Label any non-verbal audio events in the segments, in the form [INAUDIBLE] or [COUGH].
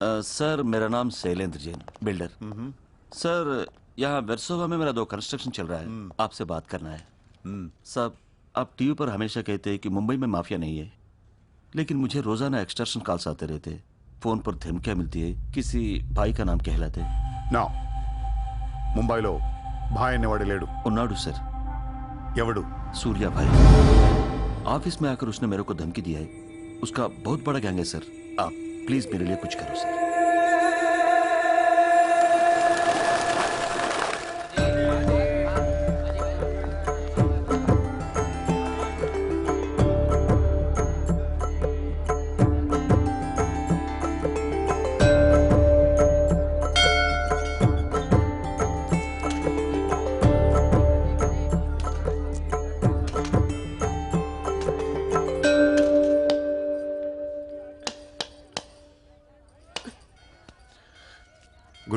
अ, sir मेरा नाम Shailendra Jain builder sir यहाँ वेरसोवा में मेरा दो कंस्ट्रक्शन चल रहा है आपसे बात करना है साहब आप टीवी पर हमेशा कहते हैं कि मुंबई में माफिया नहीं है लेकिन मुझे रोजाना एक्सटर्शन कॉल्स आते रहते हैं फोन पर धमकियां मिलती है किसी भाई का नाम कहलाते हैं నా ముంబైలో భాయ్ అనేవాడు లేడు उन्नाडू सर ఎవడు सूर्या भाई ऑफिस में आकर उसने मेरे को धमकी दिया है उसका बहुत बड़ा गैंग है सर आप प्लीज़ मेरे लिए कुछ करो सर।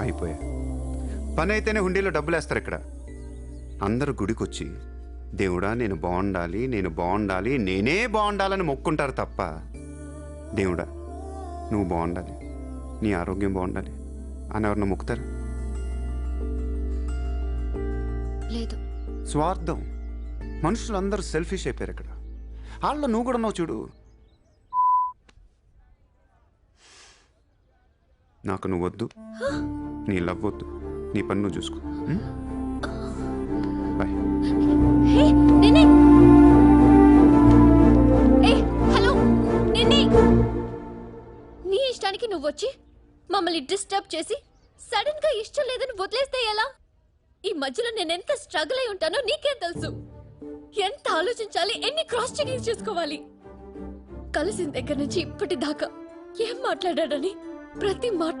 అయిపోయా. పని అయితేనే హుండీలో డబ్బులు వేస్తారు ఇక్కడ. అందరు గుడికొచ్చి దేవుడా నేను బాగుండాలి నేను బాగుండాలి నేనే బాగుండాలని మొక్కుంటారు తప్ప దేవుడా నువ్వు బాగుండాలి నీ ఆరోగ్యం బాగుండాలి అని ఎవరన్నా మొక్కుతారు? లేదు. స్వార్థం. మనుషులందరూ సెల్ఫిష్ అయిపోయారు ఇక్కడ. వాళ్ళ నువ్వు కూడా చూడు. నాకు నువ్వు వద్దు నీ లవ్ వద్దు. నీ పన్ను నువ్వు చూసుకో. బాయ్ హే ఏ హలో నీ ఇష్టానికి నువ్వు వచ్చి మమ్మల్ని డిస్టర్బ్ చేసి సడన్గా ఇష్టం లేదని వదిలేస్తే ఎలా? ఈ మధ్యలో నేను ఎంత స్ట్రగుల్ అయి ఉంటానో నీకేం తెలుసు. ఎంత ఆలోచించాలి ఎన్ని క్రాస్ చెకింగ్ చేసుకోవాలి. కలిసిన దగ్గర నుంచి ఇప్పటిదాకా ఏం మాట్లాడాడని ప్రతి మాట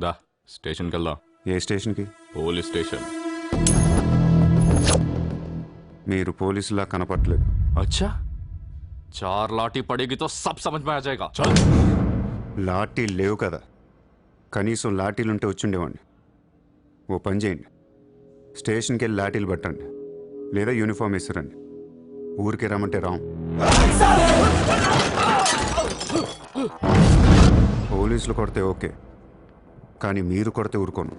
దా స్టేషన్కి వెళ్దాం ఏ స్టేషన్కి? Police station. మీరు పోలీసులా కనపడలేదు. అచ్చా! చార్ లాఠీ పడేగితో సబ్ సమజ్ లాఠీ లేవు కదా. కనీసం లాఠీలుంటే వచ్చుండేవాడిని. ఓ పని చేయండి. స్టేషన్కి వెళ్ళి లాఠీలు పట్టండి. లేదా యూనిఫామ్ ఇస్తారండి ఊరికే రమ్మంటే రాం. పోలీసులు కొడితే ఓకే. కానీ మీరు కొడితే ఊరుకోను.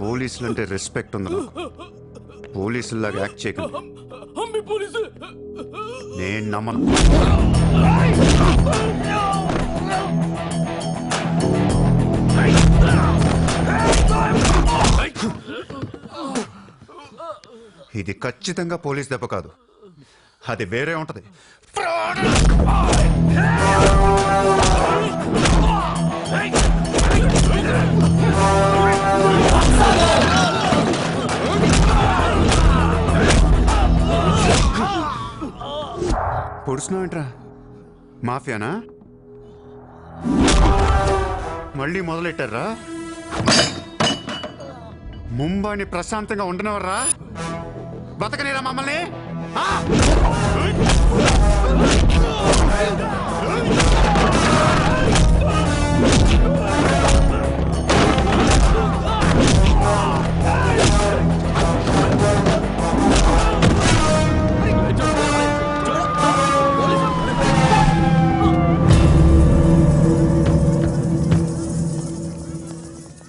పోలీసులు అంటే రెస్పెక్ట్ ఉంది పోలీసుల్లాగా యాక్ట్ చేయకండి. నేను నమ్మను. ఇది ఖచ్చితంగా పోలీస్ దెబ్బ కాదు. అది వేరే ఉంటది. పొడుస్తున్నావేంట్రా? మాఫియానా? మళ్ళీ మొదలెట్టారా? ముంబైని ప్రశాంతంగా ఉండనివర్రా బతకనేరా మమ్మల్ని?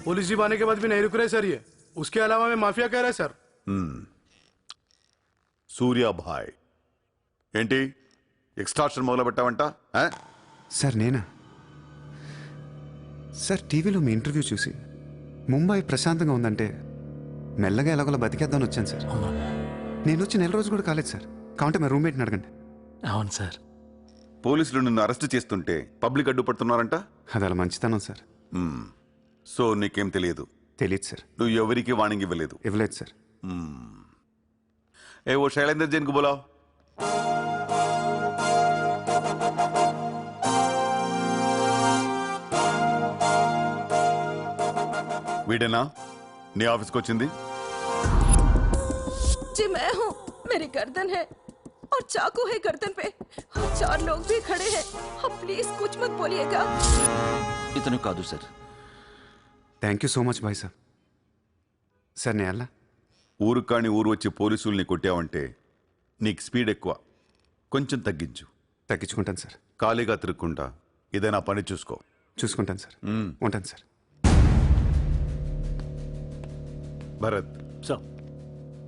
पुलिस जीप आने के बाद भी नहीं रुक रहे सर ये उसके अलावा मैं माफिया कह रहा है सर సూర్యాభాయ్ ఏంటి ఎక్స్ట్రాక్షన్ మొదలు పెట్టావంట ఆ? సార్ నేనా సార్ టీవీలో మీ ఇంటర్వ్యూ చూసి ముంబై ప్రశాంతంగా ఉందంటే మెల్లగా ఎలాగోలా బతికేద్దామని వచ్చాను సార్ నేను వచ్చి నెల రోజు కూడా కాలేదు సార్ కావంటే మా రూమ్మేట్ని అడగండి అవును సార్ పోలీసులు నిన్ను అరెస్ట్ చేస్తుంటే పబ్లిక్ అడ్డుపడుతున్నారంట అది అలా మంచితనం సార్ మ్మ్. సో నీకేం తెలియదు తెలియదు సార్ నువ్వు ఎవరికి వాణింగ్ ఇవ్వలేదు ఇవ్వలేదు sir A O Shailender Jain కు బోలా వీడేనా నీ ఆఫీస్కి వచ్చింది जी मैं हूँ मेरी गर्दन है और चाकू है गर्दन पे और चार लोग भी खड़े हैं आप प्लीज कुछ मत बोलिएगा ఇతను కాదు sir Thank you so much bye sir sir నేను వెళ్ళా ఊరు కాని ఊరు వచ్చి పోలీసుల్ని కొట్టావంటే నీకు స్పీడ్ ఎక్కువ. కొంచెం తగ్గించు. తగ్గించుకుంటాను సార్ ఖాళీగా తిరుక్కుంటా ఏదైనా పని చూసుకో. చూసుకుంటాను సార్ మ్మ్. ఉంటాను సార్ భరత్. సార్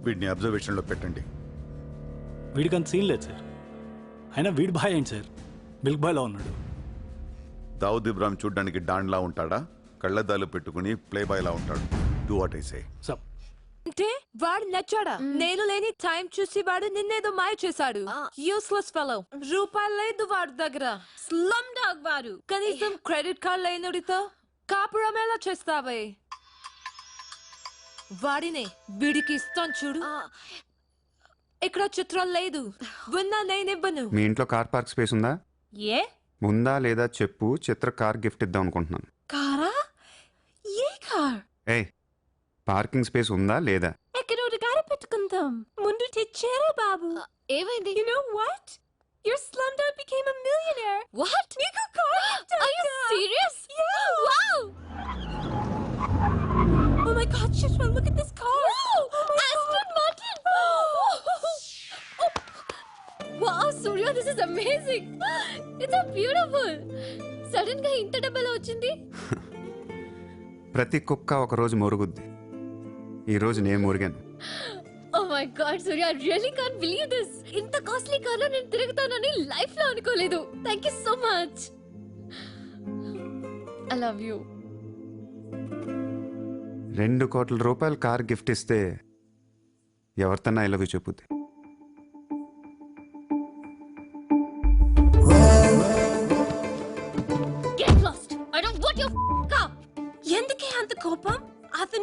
వీడిని అబ్జర్వేషన్లో పెట్టండి. వీడికి అంత సీన్ లేదు సార్ అయినా వీడి బాయ్ ఏంటి సార్ మిల్క్ బాయ్లో ఉన్నాడు. దావుద్ ఇబ్రాహిం చూడ్డానికి డాన్లా ఉంటాడా? కళ్ళద్దాలు పెట్టుకుని ప్లే బాయ్లా ఉంటాడు. Do what I say sir అంటే వాడు నచ్చాడా? నేను లేని టైం చూసి వాడు నిన్నేదో మాయ చేశాడు. యూస్లెస్ ఫెలో రూపాయలు లేదు వాడి దగ్గర. స్లమ్ డాగ్ వాడు. కనీసం క్రెడిట్ కార్డ్ లేనుడితో కాపురం ఎలా చేస్తావే? వాడినే వీడికి ఇస్తాను చూడు. ఇక్కడ చిత్రం లేదు. విన్నా నేనివ్వను మీ ఇంట్లో కార్ పార్క్ స్పేస్ ఉందా? ఏ? ఉందా లేదా చెప్పు. చిత్ర కార్ గిఫ్ట్ ఇద్దాం అనుకుంటున్నాను. కారా? కార్ ఏ పార్కింగ్ స్పేస్ ఉందా లేదా ఎక్కడ గారి పెట్టుకుందాం ముందు తెచ్చారా బాబు ఏమైంది You know what? Your slumdog became a millionaire. What నీకు car Are you serious? Yeah. Wow! Oh my god, Shishma, look at this car. Oh my Aston Martin! Wow, Surya, this is amazing. It's so beautiful. సడన్గా ఇంత డబ్బులు వచ్చింది ప్రతి కుక్క ఒక రోజు మొరుగుద్ది. ఈ రోజు నేను మురిగాను. ఓ my god Surya I really can't believe this ఇంత కాస్ట్లీ కార్లో నేను తిరుగుతానని లైఫ్లో అనుకోలేదు. Thank you so much I love you రెండు కోట్ల రూపాయలు కార్ గిఫ్ట్ ఇస్తే ఎవరితన్నా ఐ లవ్ యూ చెప్పుద్ది.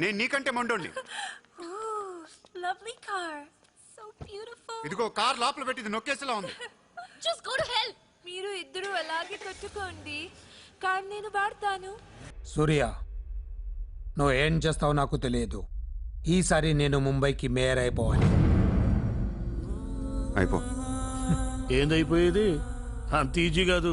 నేను నీకంటే మండోండి [LAUGHS] లవ్లీ కార్. సో బ్యూటిఫుల్ ఇదిగో కార్ లోపల పెట్టింది నొక్కేసేలా ఉంది. జస్ట్ గో టు హెల్ మీరు ఇద్దరు అలాగే కట్టుకోండి కార్ నేను వాడతాను. సూర్య నువ్వు ఏం చేస్తావో నాకు తెలియదు. ఈసారి నేను ముంబైకి మేయర్ అయిపోవాలి. అయిపో. ఏందైపోయేది? అంత ఈజీ కాదు.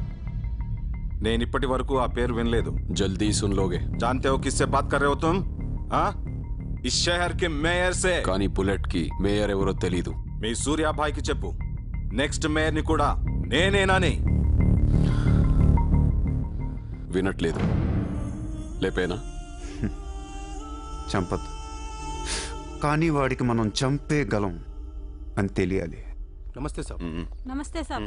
నేను ఇప్పటి వరకు ఆ పేరు వినలేదు జల్దీ సున్లోగే जानते हो किससे बात कर रहे हो तुम हाँ इस शहर के మేయర్ से కానీ బుల్లెట్ కి మేయర్ ఎవరో తెలీదు మీ సూర్యాభాయ్కి చెప్పు నెక్స్ట్ మేయర్ ని కూడా నేనేనాని వినట్లేదు లేపేనా చంపద్దు కానీ వాడికి మనం చంపేయగలం అని తెలియాలి నమస్తే సార్ నమస్తే సార్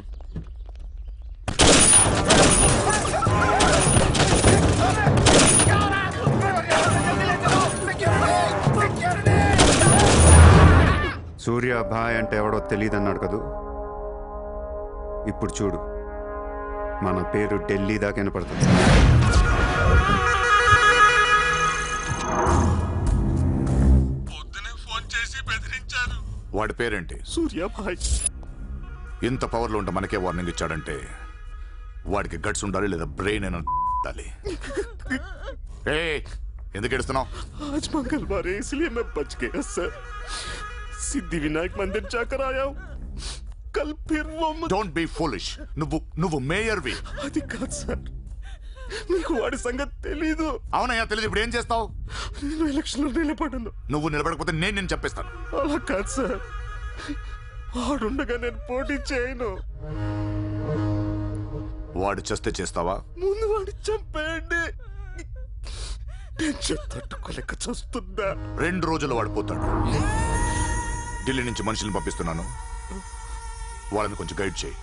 సూర్య భాయ్ అంటే ఎవడో తెలియదు అన్నాడు కదూ ఇప్పుడు చూడు మన పేరు ఢిల్లీ దాకా వినపడుతుంది వాడి పేరేంటి సూర్యాభాయ్ ఇంత పవర్లో ఉంటే మనకే వార్నింగ్ ఇచ్చాడంటే వాడికి గట్స్ ఉండాలి లేదా బ్రెయిన్ అయినా ఉండాలి [LAUGHS] ఏ ఎందుకు ఏడుస్తున్నావు आज मंगलवार है इसलिए मैं बच गया सर सिद्धि विनायक मंदिर जाकर आया हूँ कल फिर वो मुझ- డోంట్ బీ ఫులిష్ నువ్వు నువ్వు మేయర్వి అది కాదు సార్ మీకు వాడి సంగతి తెలీదు అవునయ్యా తెలియదు ఇప్పుడు ఏం చేస్తావు నేను ఎలక్షన్ లో నిలబడను నువ్వు నిలబడకపోతే నేను నేను చెప్పేస్తాను అలా కాదు సార్ వాడుండగా నేను పోటీ చేయను వాడు చేస్తే చేస్తావా ముందు వాడి చంపేయండి టెన్షన్ తట్టుకోలేక చూస్తుందా రెండు రోజులు వాడు పోతాడు ఢిల్లీ నుంచి మనుషుల్ని పంపిస్తున్నాను. వాళ్ళని కొంచెం గైడ్ చేయి.